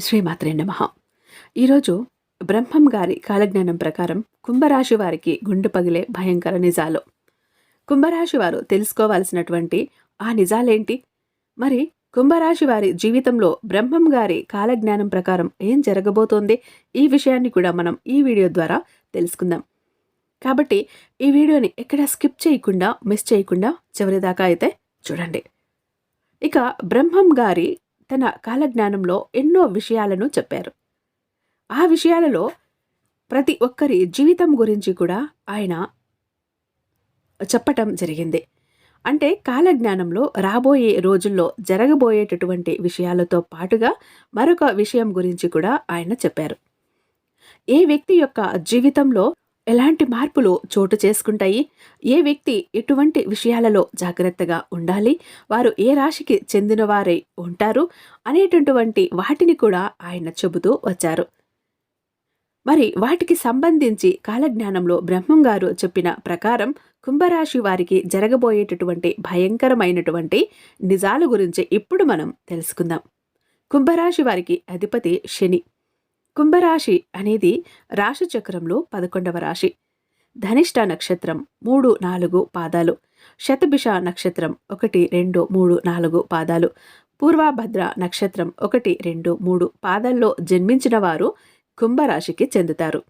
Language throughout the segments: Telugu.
శ్రీమాత్రే నమ. ఈరోజు బ్రహ్మం గారి కాలజ్ఞానం ప్రకారం కుంభరాశి వారికి గుండె పగిలే భయంకర నిజాలు. కుంభరాశి వారు తెలుసుకోవాల్సినటువంటి ఆ నిజాలేంటి? మరి కుంభరాశి వారి జీవితంలో బ్రహ్మం గారి కాలజ్ఞానం ప్రకారం ఏం జరగబోతోంది? ఈ విషయాన్ని కూడా మనం ఈ వీడియో ద్వారా తెలుసుకుందాం. కాబట్టి ఈ వీడియోని ఎక్కడ స్కిప్ చేయకుండా మిస్ చేయకుండా చివరిదాకా అయితే చూడండి. ఇక బ్రహ్మం గారి తన కాలజ్ఞానంలో ఎన్నో విషయాలను చెప్పారు. ఆ విషయాలలో ప్రతి ఒక్కరి జీవితం గురించి కూడా ఆయన చెప్పటం జరిగింది. అంటే కాలజ్ఞానంలో రాబోయే రోజుల్లో జరగబోయేటటువంటి విషయాలతో పాటుగా మరొక విషయం గురించి కూడా ఆయన చెప్పారు. ఏ వ్యక్తి యొక్క జీవితంలో ఎలాంటి మార్పులు చోటు చేసుకుంటాయి? ఏ వ్యక్తి ఎటువంటి విషయాలలో జాగ్రత్తగా ఉండాలి? వారు ఏ రాశికి చెందినవారై ఉంటారు? అనేటటువంటి వాటిని కూడా ఆయన చెబుతూ వచ్చారు. మరి వాటికి సంబంధించి కాలజ్ఞానంలో బ్రహ్మం గారు చెప్పిన ప్రకారం కుంభరాశి వారికి జరగబోయేటటువంటి భయంకరమైనటువంటి నిజాల గురించి ఇప్పుడు మనం తెలుసుకుందాం. కుంభరాశి వారికి అధిపతి శని. కుంభరాశి అనేది రాశి చక్రంలో పదకొండవ రాశి. ధనిష్ట నక్షత్రం మూడు నాలుగు పాదాలు. శతభిష నక్షత్రం ఒకటి రెండు మూడు నాలుగు పాదాలు. పూర్వభద్ర నక్షత్రం ఒకటి రెండు మూడు పాదాల్లో జన్మించిన వారు కుంభరాశికి చెందుతారు.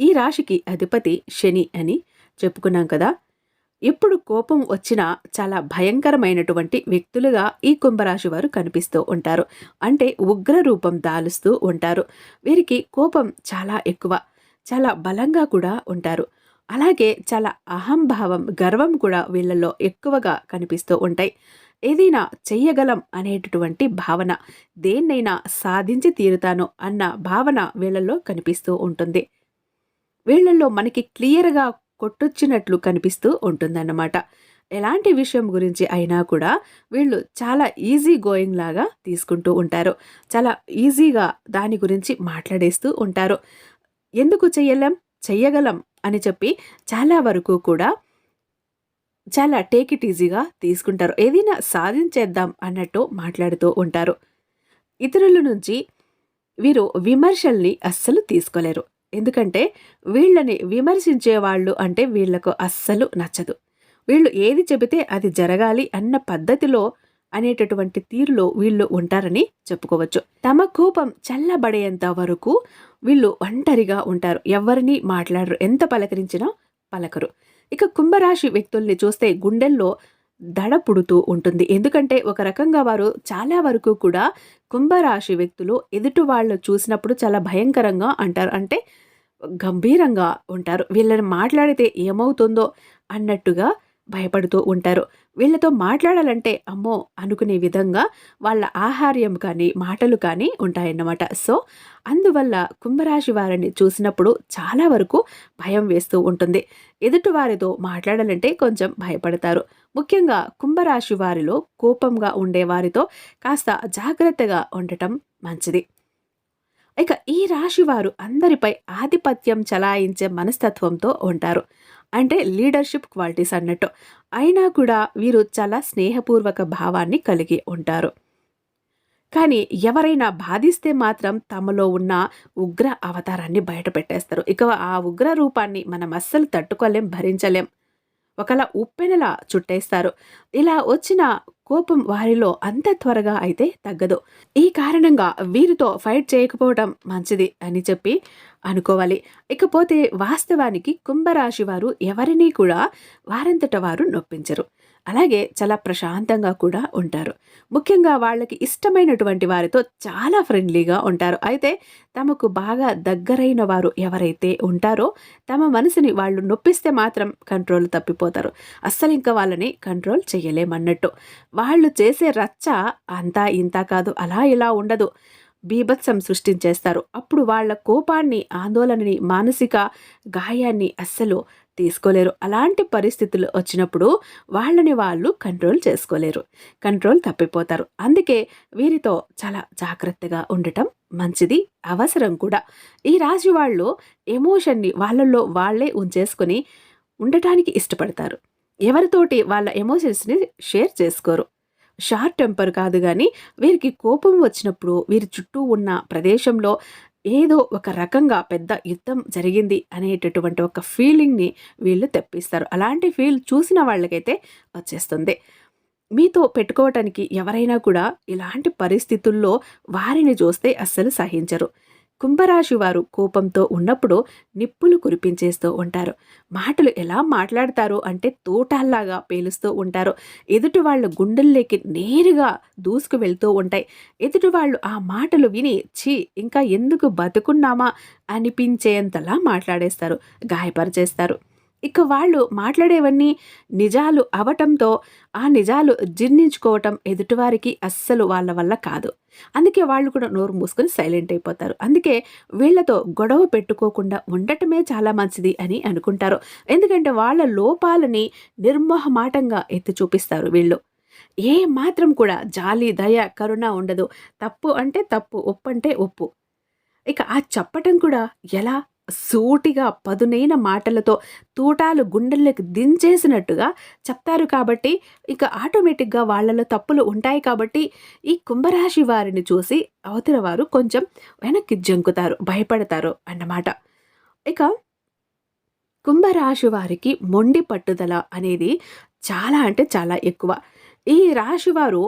ఈ రాశికి అధిపతి శని అని చెప్పుకున్నాం కదా. ఎప్పుడు కోపం వచ్చినా చాలా భయంకరమైనటువంటి వ్యక్తులుగా ఈ కుంభరాశి వారు కనిపిస్తూ ఉంటారు. అంటే ఉగ్ర రూపం దాలుస్తూ ఉంటారు. వీరికి కోపం చాలా ఎక్కువ చాలా బలంగా కూడా ఉంటారు. అలాగే చాలా అహంభావం గర్వం కూడా వీళ్ళల్లో ఎక్కువగా కనిపిస్తూ ఉంటాయి. ఏదైనా చెయ్యగలం అనేటటువంటి భావన దేన్నైనా సాధించి తీరుతాను అన్న భావన వీళ్ళల్లో కనిపిస్తూ ఉంటుంది. వీళ్ళల్లో మనకి క్లియర్గా కొట్టొచ్చినట్లు కనిపిస్తూ ఉంటుందన్నమాట. ఎలాంటి విషయం గురించి అయినా కూడా వీళ్ళు చాలా ఈజీ గోయింగ్ లాగా తీసుకుంటూ ఉంటారు. చాలా ఈజీగా దాని గురించి మాట్లాడేస్తూ ఉంటారు. ఎందుకు చెయ్యలేం? చెయ్యగలం అని చెప్పి చాలా వరకు కూడా చాలా టేక్ ఇట్ ఈజీగా తీసుకుంటారు. ఏదైనా సాధించేద్దాం అన్నట్టు మాట్లాడుతూ ఉంటారు. ఇతరుల నుంచి వీరు విమర్శల్ని అస్సలు తీసుకోలేరు. ఎందుకంటే వీళ్ళని విమర్శించే వాళ్ళు అంటే వీళ్ళకు అస్సలు నచ్చదు. వీళ్ళు ఏది చెబితే అది జరగాలి అన్న పద్ధతిలో అనేటటువంటి తీరులో వీళ్ళు ఉంటారని చెప్పుకోవచ్చు. తమ కోపం చల్లబడేంత వరకు వీళ్ళు ఒంటరిగా ఉంటారు. ఎవరిని మాట్లాడరు. ఎంత పలకరించినా పలకరు. ఇక కుంభరాశి వ్యక్తుల్ని చూస్తే గుండెల్లో దడ పుడుతూ ఉంటుంది. ఎందుకంటే ఒక రకంగా వారు చాలా వరకు కూడా కుంభరాశి వ్యక్తులు ఎదుటి వాళ్ళు చూసినప్పుడు చాలా భయంకరంగా అంటారు. అంటే గంభీరంగా ఉంటారు. వీళ్ళని మాట్లాడితే ఏమవుతుందో అన్నట్టుగా భయపడుతూ ఉంటారు. వీళ్ళతో మాట్లాడాలంటే అమ్మో అనుకునే విధంగా వాళ్ళ ఆహార్యం కానీ మాటలు కానీ ఉంటాయన్నమాట. సో అందువల్ల కుంభరాశి వారిని చూసినప్పుడు చాలా వరకు భయం వేస్తూ ఉంటుంది. ఎదుటి వారితో మాట్లాడాలంటే కొంచెం భయపడతారు. ముఖ్యంగా కుంభరాశి వారిలో కోపంగా ఉండే వారితో కాస్త జాగ్రత్తగా ఉండటం మంచిది. ఇక ఈ రాశి వారు అందరిపై ఆధిపత్యం చలాయించే మనస్తత్వంతో ఉంటారు. అంటే లీడర్షిప్ క్వాలిటీస్ అన్నట్టు. అయినా కూడా వీరు చాలా స్నేహపూర్వక భావాన్ని కలిగి ఉంటారు. కానీ ఎవరైనా బాధిస్తే మాత్రం తమలో ఉన్న ఉగ్ర అవతారాన్ని బయట పెట్టేస్తారు ఇక ఆ ఉగ్ర రూపాన్ని మనం అస్సలు తట్టుకోలేం భరించలేం. ఒకలా ఉప్పెనలా చుట్టేస్తారు. ఇలా వచ్చిన కోపం వారిలో అంత త్వరగా అయితే తగ్గదు. ఈ కారణంగా వీరితో ఫైట్ చేయకపోవడం మంచిది అని చెప్పి అనుకోవాలి. ఇకపోతే వాస్తవానికి కుంభరాశి వారు ఎవరినీ కూడా వారంతట వారు నొప్పించరు. అలాగే చాలా ప్రశాంతంగా కూడా ఉంటారు. ముఖ్యంగా వాళ్ళకి ఇష్టమైనటువంటి వారితో చాలా ఫ్రెండ్లీగా ఉంటారు. అయితే తమకు బాగా దగ్గరైన వారు ఎవరైతే ఉంటారో తమ మనసుని వాళ్ళు నొప్పిస్తే మాత్రం కంట్రోల్ తప్పిపోతారు. అస్సలు ఇంకా వాళ్ళని కంట్రోల్ చేయలేమన్నట్టు. వాళ్ళు చేసే రచ్చ అంతా ఇంత కాదు అలా ఇలా ఉండదు. బీభత్సం సృష్టించేస్తారు. అప్పుడు వాళ్ళ కోపాన్ని ఆందోళనని మానసిక గాయాన్ని అస్సలు తీసుకోలేరు. అలాంటి పరిస్థితులు వచ్చినప్పుడు వాళ్ళని వాళ్ళు కంట్రోల్ చేసుకోలేరు. కంట్రోల్ తప్పిపోతారు. అందుకే వీరితో చాలా జాగ్రత్తగా ఉండటం మంచిది అవసరం కూడా. ఈ రాశి వాళ్ళు ఎమోషన్ని వాళ్ళల్లో వాళ్ళే ఉంచేసుకొని ఉండటానికి ఇష్టపడతారు. ఎవరితోటి వాళ్ళ ఎమోషన్స్ని షేర్ చేసుకోరు. షార్ట్ టెంపర్ కాదు కానీ వీరికి కోపం వచ్చినప్పుడు వీరి చుట్టూ ఉన్న ప్రదేశంలో ఏదో ఒక రకంగా పెద్ద యుద్ధం జరిగింది అనేటటువంటి ఒక ఫీలింగ్‌ని వీళ్ళు తెప్పిస్తారు. అలాంటి ఫీల్ చూసిన వాళ్ళకైతే వచ్చేస్తుంది. మీతో పెట్టుకోవటానికి ఎవరైనా కూడా ఇలాంటి పరిస్థితుల్లో వారిని చూస్తే అస్సలు సహించరు. కుంభరాశి వారు కోపంతో ఉన్నప్పుడు నిప్పులు కురిపించేస్తూ ఉంటారు. మాటలు ఎలా మాట్లాడతారు అంటే తోటాల్లాగా పేలుస్తూ ఉంటారు. ఎదుటి వాళ్ళ గుండెల్లోకి నేరుగా దూసుకు వెళ్తూ ఉంటాయి. ఎదుటి వాళ్ళు ఆ మాటలు విని ఛీ! ఇంకా ఎందుకు బతుకున్నామా అనిపించేంతలా మాట్లాడేస్తారు. గాయపరిచేస్తారు. ఇక వాళ్ళు మాట్లాడేవన్నీ నిజాలు అవటంతో ఆ నిజాలు జీర్ణించుకోవటం ఎదుటివారికి అస్సలు వాళ్ళ వల్ల కాదు. అందుకే వాళ్ళు కూడా నోరు మూసుకొని సైలెంట్ అయిపోతారు. అందుకే వీళ్ళతో గొడవ పెట్టుకోకుండా ఉండటమే చాలా మంచిది అని అనుకుంటారు. ఎందుకంటే వాళ్ళ లోపాలని నిర్మోహమాటంగా ఎత్తి చూపిస్తారు వీళ్ళు. ఏ మాత్రం కూడా జాలి, దయ, కరుణ ఉండదు. తప్పు అంటే తప్పు, ఒప్పంటే ఒప్పు. ఇక ఆ చెప్పటం కూడా ఎలా? సూటిగా పదునైన మాటలతో తూటాలు గుండెల్లోకి దించేసినట్టుగా చెప్తారు కాబట్టి ఇక ఆటోమేటిక్‌గా వాళ్ళలో తప్పులు ఉంటాయి కాబట్టి ఈ కుంభరాశి వారిని చూసి అవతల వారు కొంచెం వెనక్కి జంకుతారు. భయపడతారు అన్నమాట. ఇక కుంభరాశి వారికి మొండి పట్టుదల అనేది చాలా అంటే చాలా ఎక్కువ. ఈ రాశివారు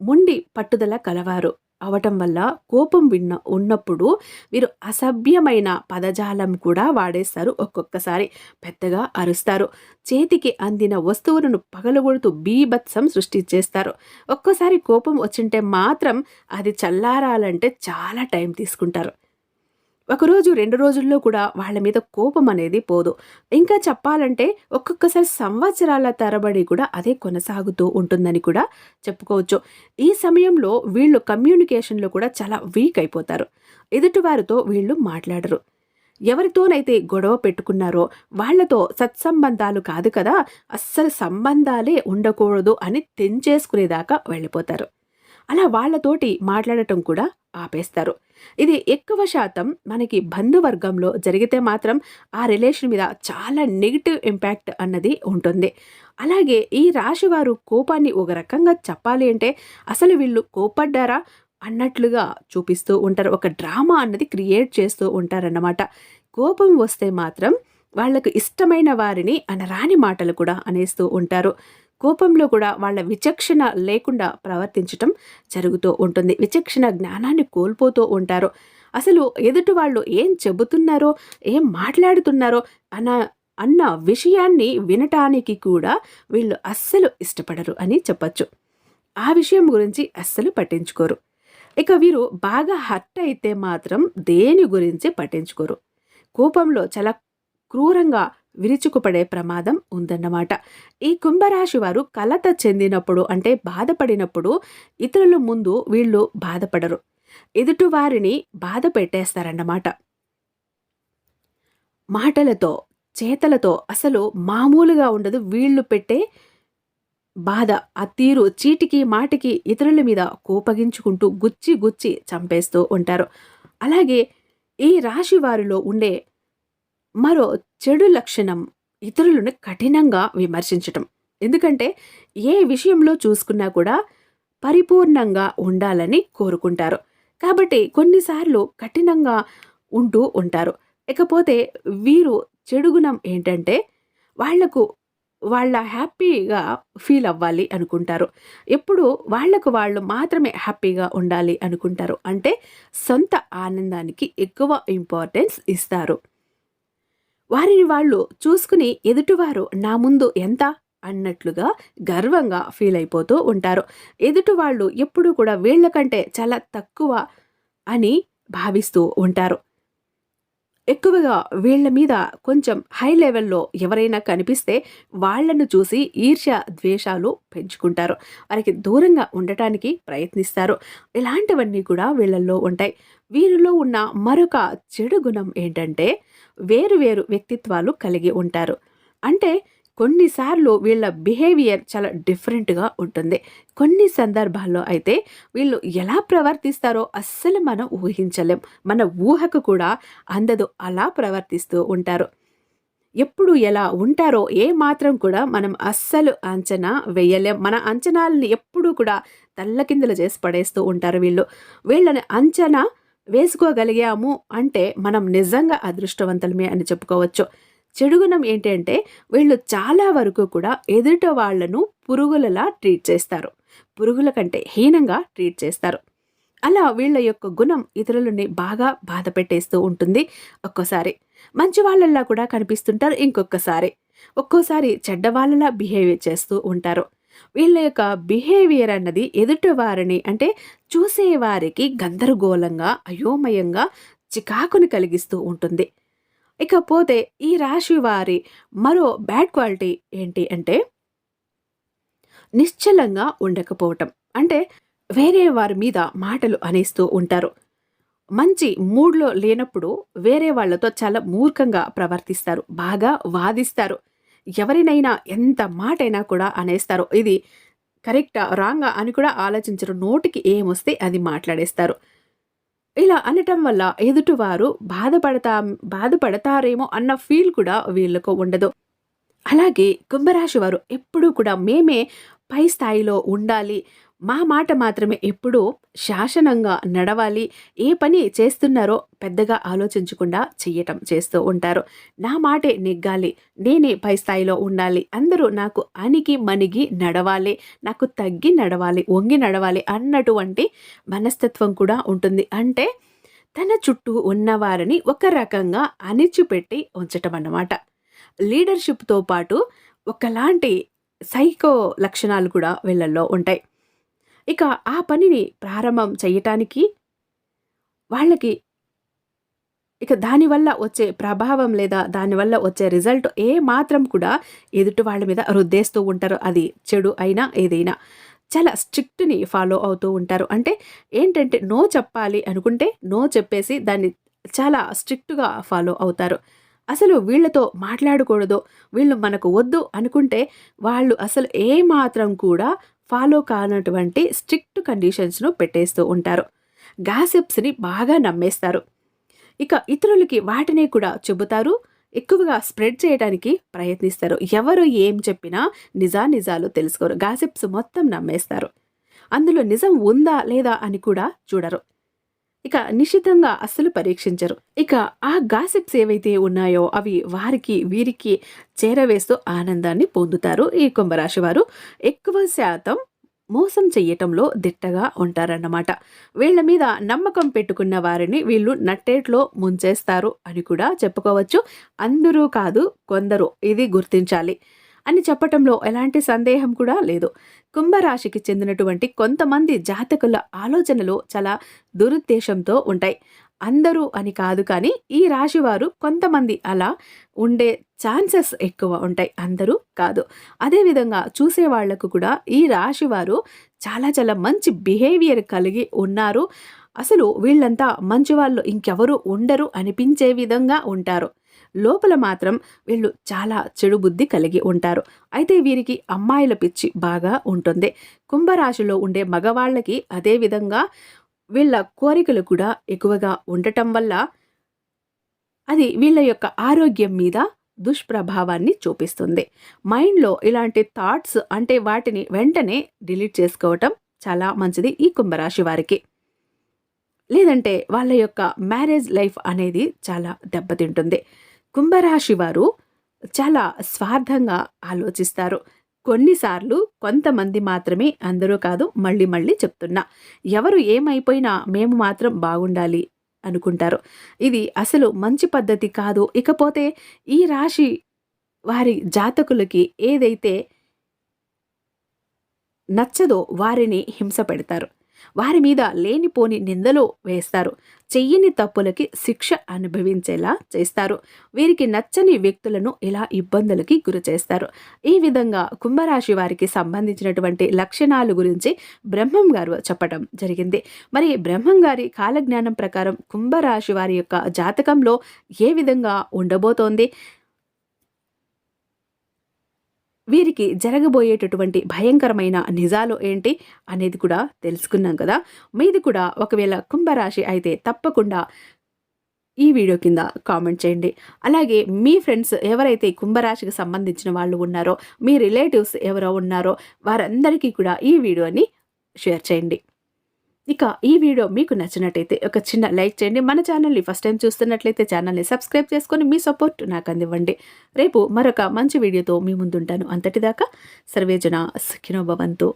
మొండి పట్టుదల కలవారు. అవటం వల్ల కోపం విన్న ఉన్నప్పుడు వీరు అసభ్యమైన పదజాలం కూడా వాడేస్తారు. ఒక్కొక్కసారి పెద్దగా అరుస్తారు. చేతికి అందిన వస్తువులను పగలగొడుతూ బీభత్సం సృష్టించేస్తారు. ఒక్కోసారి కోపం వచ్చింటే మాత్రం అది చల్లారాలంటే చాలా టైం తీసుకుంటారు. ఒకరోజు రెండు రోజుల్లో కూడా వాళ్ళ మీద కోపం అనేది పోదు. ఇంకా చెప్పాలంటే ఒక్కొక్కసారి సంవత్సరాల తరబడి కూడా అదే కొనసాగుతూ ఉంటుందని కూడా చెప్పుకోవచ్చు. ఈ సమయంలో వీళ్ళు కమ్యూనికేషన్లో కూడా చాలా వీక్ అయిపోతారు. ఎదుటివారితో వీళ్ళు మాట్లాడరు. ఎవరితోనైతే గొడవ పెట్టుకున్నారో వాళ్ళతో సత్సంబంధాలు కాదు కదా అస్సలు సంబంధాలే ఉండకూడదు అని తెంచేసుకునేదాకా వెళ్ళిపోతారు. అలా వాళ్ళతోటి మాట్లాడటం కూడా ఆపేస్తారు. ఇది ఎక్కువ శాతం మనకి బంధువర్గంలో జరిగితే మాత్రం ఆ రిలేషన్ మీద చాలా నెగిటివ్ ఇంపాక్ట్ అన్నది ఉంటుంది. అలాగే ఈ రాశి వారు కోపాన్ని ఒక రకంగా చెప్పాలి అంటే అసలు వీళ్ళు కోపడ్డారా అన్నట్లుగా చూపిస్తూ ఉంటారు. ఒక డ్రామా అన్నది క్రియేట్ చేస్తూ ఉంటారన్నమాట. కోపం వస్తే మాత్రం వాళ్ళకు ఇష్టమైన వారిని అనరాని మాటలు కూడా అనేస్తూ ఉంటారు. కోపంలో కూడా వాళ్ళ విచక్షణ లేకుండా ప్రవర్తించటం జరుగుతూ ఉంటుంది. విచక్షణ జ్ఞానాన్ని కోల్పోతూ ఉంటారు. అసలు ఎదుటి వాళ్ళు ఏం చెబుతున్నారో ఏం మాట్లాడుతున్నారో అన్న అన్న విషయాన్ని వినటానికి కూడా వీళ్ళు అస్సలు ఇష్టపడరు అని చెప్పచ్చు. ఆ విషయం గురించి అస్సలు పట్టించుకోరు. ఇక వీరు బాగా హర్ట్ అయితే మాత్రం దేని గురించి పట్టించుకోరు. కోపంలో చాలా క్రూరంగా విరుచుకుపడే ప్రమాదం ఉందన్నమాట. ఈ కుంభరాశి వారు కలత చెందినప్పుడు అంటే బాధపడినప్పుడు ఇతరుల ముందు వీళ్ళు బాధపడరు. ఎదుటివారిని బాధ పెట్టేస్తారన్నమాట. మాటలతో చేతలతో అసలు మామూలుగా ఉండదు. వీళ్ళు పెట్టే బాధ ఆ తీరు చీటికి మాటికి ఇతరుల మీద కోపగించుకుంటూ గుచ్చి గుచ్చి చంపేస్తూ ఉంటారు. అలాగే ఈ రాశి వారిలో ఉండే మరో చెడు లక్షణం ఇతరులను కఠినంగా విమర్శించటం. ఎందుకంటే ఏ విషయంలో చూసుకున్నా కూడా పరిపూర్ణంగా ఉండాలని కోరుకుంటారు. కాబట్టి కొన్నిసార్లు కఠినంగా ఉంటూ ఉంటారు. ఇకపోతే వీరు చెడుగుణం ఏంటంటే వాళ్ళకు వాళ్ళ హ్యాపీగా ఫీల్ అవ్వాలి అనుకుంటారు. ఎప్పుడు వాళ్ళకు వాళ్ళు మాత్రమే హ్యాపీగా ఉండాలి అనుకుంటారు. అంటే సొంత ఆనందానికి ఎక్కువ ఇంపార్టెన్స్ ఇస్తారు. వారిని వాళ్ళు చూసుకుని ఎదుటివారు నా ముందు ఎంత అన్నట్లుగా గర్వంగా ఫీల్ అయిపోతూ ఉంటారు. ఎదుటి వాళ్ళు ఎప్పుడూ కూడా వీళ్ళకంటే చాలా తక్కువ అని భావిస్తూ ఉంటారు. ఎక్కువగా వీళ్ళ మీద కొంచెం హై లెవెల్లో ఎవరైనా కనిపిస్తే వాళ్ళను చూసి ఈర్ష్య ద్వేషాలు పెంచుకుంటారు. వారికి దూరంగా ఉండటానికి ప్రయత్నిస్తారు. ఇలాంటివన్నీ కూడా వీళ్ళల్లో ఉంటాయి. వీరిలో ఉన్న మరొక చెడు గుణం ఏంటంటే వేరు వేరు వ్యక్తిత్వాలు కలిగి ఉంటారు. అంటే కొన్నిసార్లు వీళ్ళ బిహేవియర్ చాలా డిఫరెంట్గా ఉంటుంది. కొన్ని సందర్భాల్లో అయితే వీళ్ళు ఎలా ప్రవర్తిస్తారో అస్సలు మనం ఊహించలేం. మన ఊహకు కూడా అందదు అలా ప్రవర్తిస్తూ ఉంటారు. ఎప్పుడు ఎలా ఉంటారో ఏ మాత్రం కూడా మనం అస్సలు అంచనా వేయలేం. మన అంచనాలని ఎప్పుడూ కూడా తల్లకిందులు చేసి పడేస్తూ ఉంటారు వీళ్ళు. వీళ్ళని అంచనా వేసుకోగలిగాము అంటే మనం నిజంగా అదృష్టవంతులమే అని చెప్పుకోవచ్చు. చెడుగుణం గుణం ఏంటంటే వీళ్ళు చాలా వరకు కూడా ఎదుట వాళ్ళను పురుగులలా ట్రీట్ చేస్తారు. పురుగుల కంటే హీనంగా ట్రీట్ చేస్తారు. అలా వీళ్ళ యొక్క గుణం ఇతరులని బాగా బాధ పెట్టేస్తూ ఉంటుంది. ఒక్కోసారి మంచి వాళ్ళలా కూడా కనిపిస్తుంటారు ఇంకొకసారి ఒక్కోసారి చెడ్డ వాళ్ళలా బిహేవియర్ చేస్తూ ఉంటారు. వీళ్ళ యొక్క బిహేవియర్ అన్నది ఎదుటివారిని అంటే చూసేవారికి గందరగోళంగా అయోమయంగా చికాకుని కలిగిస్తూ ఉంటుంది. ఇకపోతే ఈ రాశి వారి మరో బ్యాడ్ క్వాలిటీ ఏంటి అంటే నిశ్చలంగా ఉండకపోవటం. అంటే వేరే వారి మీద మాటలు అనేస్తూ ఉంటారు. మంచి మూడ్లో లేనప్పుడు వేరే వాళ్ళతో చాలా మూర్ఖంగా ప్రవర్తిస్తారు. బాగా వాదిస్తారు. ఎవరినైనా ఎంత మాటైనా కూడా అనేస్తారు. ఇది కరెక్టా? రాంగా? అని కూడా ఆలోచించరు. నోటికి ఏమొస్తే అది మాట్లాడేస్తారు. ఇలా అనటం వల్ల ఎదుటివారు బాధపడతా బాధపడతారేమో అన్న ఫీల్ కూడా వీళ్ళకు ఉండదు. అలాగే కుంభరాశి వారు ఎప్పుడూ కూడా మేమే పై స్థాయిలో ఉండాలి. మా మాట మాత్రమే ఎప్పుడూ శాసనంగా నడవాలి. ఏ పని చేస్తున్నారో పెద్దగా ఆలోచించకుండా చెయ్యటం చేస్తూ ఉంటారు. నా మాటే నెగ్గాలి. నేనే పై స్థాయిలో ఉండాలి. అందరూ నాకు అణిగి మణిగి నడవాలి. నాకు తగ్గి నడవాలి వంగి నడవాలి అన్నటువంటి మనస్తత్వం కూడా ఉంటుంది. అంటే తన చుట్టూ ఉన్నవారిని ఒక రకంగా అణిచిపెట్టి ఉంచటం అన్నమాట లీడర్షిప్తో పాటు ఒకలాంటి సైకో లక్షణాలు కూడా వీళ్ళల్లో ఉంటాయి. ఇక ఆ పనిని ప్రారంభం చేయటానికి వాళ్ళకి ఇక దానివల్ల వచ్చే ప్రభావం లేదా దానివల్ల వచ్చే రిజల్ట్ ఏ మాత్రం కూడా ఎదుటి వాళ్ళ మీద రుద్దేస్తూ ఉంటారు. అది చెడు అయినా ఏదైనా చాలా స్ట్రిక్ట్ని ఫాలో అవుతూ ఉంటారు. అంటే ఏంటంటే నో చెప్పాలి అనుకుంటే నో చెప్పేసి దాన్ని చాలా స్ట్రిక్ట్గా ఫాలో అవుతారు. అసలు వీళ్ళతో మాట్లాడకూడదు. వీళ్ళు మనకు వద్దు అనుకుంటే వాళ్ళు అసలు ఏమాత్రం కూడా ఫాలో కానటువంటి స్ట్రిక్ట్ కండిషన్స్ను పెట్టేస్తూ ఉంటారు. గాసిప్స్ని బాగా నమ్మేస్తారు. ఇక ఇతరులకి వాటిని కూడా చెబుతారు. ఎక్కువగా స్ప్రెడ్ చేయడానికి ప్రయత్నిస్తారు. ఎవరు ఏం చెప్పినా నిజా నిజాలు తెలుసుకోరు. గాసిప్స్ మొత్తం నమ్మేస్తారు. అందులో నిజం ఉందా లేదా అని కూడా చూడరు. ఇక నిశితంగా అస్సలు పరీక్షించరు. ఇక ఆ గాసిప్స్ ఏవైతే ఉన్నాయో అవి వారికి వీరికి చేరవేస్తూ ఆనందాన్ని పొందుతారు ఈ కుంభరాశి వారు. ఎక్కువ శాతం మోసం చెయ్యటంలో దిట్టగా ఉంటారన్నమాట. వీళ్ళ మీద నమ్మకం పెట్టుకున్న వారిని వీళ్ళు నట్టేట్లో ముంచేస్తారు అని కూడా చెప్పుకోవచ్చు. అందరూ కాదు కొందరు. ఇది గుర్తించాలి. అని చెప్పటంలో ఎలాంటి సందేహం కూడా లేదు. కుంభరాశికి చెందినటువంటి కొంతమంది జాతకుల ఆలోచనలు చాలా దురుద్దేశంతో ఉంటాయి. అందరూ అని కాదు కానీ ఈ రాశి వారు కొంతమంది అలా ఉండే ఛాన్సెస్ ఎక్కువ ఉంటాయి. అందరూ కాదు. అదేవిధంగా చూసే వాళ్ళకు కూడా ఈ రాశి వారు చాలా చాలా మంచి బిహేవియర్ కలిగి ఉన్నారు. అసలు వీళ్ళంతా మంచి వాళ్ళు ఇంకెవరు ఉండరు అనిపించే విధంగా ఉంటారు. లోపల మాత్రం వీళ్ళు చాలా చెడు బుద్ధి కలిగి ఉంటారు. అయితే వీరికి అమ్మాయిల పిచ్చి బాగా ఉంటుంది. కుంభరాశిలో ఉండే మగవాళ్ళకి అదే విధంగా వీళ్ళ కోరికలు కూడా ఎక్కువగా ఉండటం వల్ల అది వీళ్ళ యొక్క ఆరోగ్యం మీద దుష్ప్రభావాన్ని చూపిస్తుంది. మైండ్లో ఇలాంటి థాట్స్ అంటే వాటిని వెంటనే డిలీట్ చేసుకోవటం చాలా మంచిది ఈ కుంభరాశి వారికి. లేదంటే వాళ్ళ యొక్క మ్యారేజ్ లైఫ్ అనేది చాలా దెబ్బతింటుంది. కుంభరాశి వారు చాలా స్వార్థంగా ఆలోచిస్తారు. కొన్నిసార్లు కొంతమంది మాత్రమే అందరూ కాదు మళ్ళీ మళ్ళీ చెప్తున్నా. ఎవరు ఏమైపోయినా మేము మాత్రం బాగుండాలి అనుకుంటారు. ఇది అసలు మంచి పద్ధతి కాదు. ఇకపోతే ఈ రాశి వారి జాతకులకి ఏదైతే నచ్చదో వారిని హింస పెడతారు. వారి మీద లేనిపోని నిందలు వేస్తారు. చెయ్యని తప్పులకి శిక్ష అనుభవించేలా చేస్తారు. వీరికి నచ్చని వ్యక్తులను ఇలా ఇబ్బందులకి గురి చేస్తారు. ఈ విధంగా కుంభరాశి వారికి సంబంధించినటువంటి లక్షణాలు గురించి బ్రహ్మం గారు చెప్పడం జరిగింది. మరి బ్రహ్మం గారి కాలజ్ఞానం ప్రకారం కుంభరాశి వారి యొక్క జాతకంలో ఏ విధంగా ఉండబోతోంది? వీరికి జరగబోయేటటువంటి భయంకరమైన నిజాలు ఏంటి అనేది కూడా తెలుసుకున్నాం కదా. మీది కూడా ఒకవేళ కుంభరాశి అయితే తప్పకుండా ఈ వీడియో కింద కామెంట్ చేయండి. అలాగే మీ ఫ్రెండ్స్ ఎవరైతే కుంభరాశికి సంబంధించిన వాళ్ళు ఉన్నారో మీ రిలేటివ్స్ ఎవరో ఉన్నారో వారందరికీ కూడా ఈ వీడియోని షేర్ చేయండి. ఇక ఈ వీడియో మీకు నచ్చినట్టయితే ఒక చిన్న లైక్ చేయండి. మన ఛానల్ని ఫస్ట్ టైం చూస్తున్నట్లయితే ఛానల్ని సబ్స్క్రైబ్ చేసుకొని మీ సపోర్ట్ నాకు అందివ్వండి. రేపు మరొక మంచి వీడియోతో మీ ముందుంటాను. అంతటిదాకా సర్వేజన సుఖినోభవంతో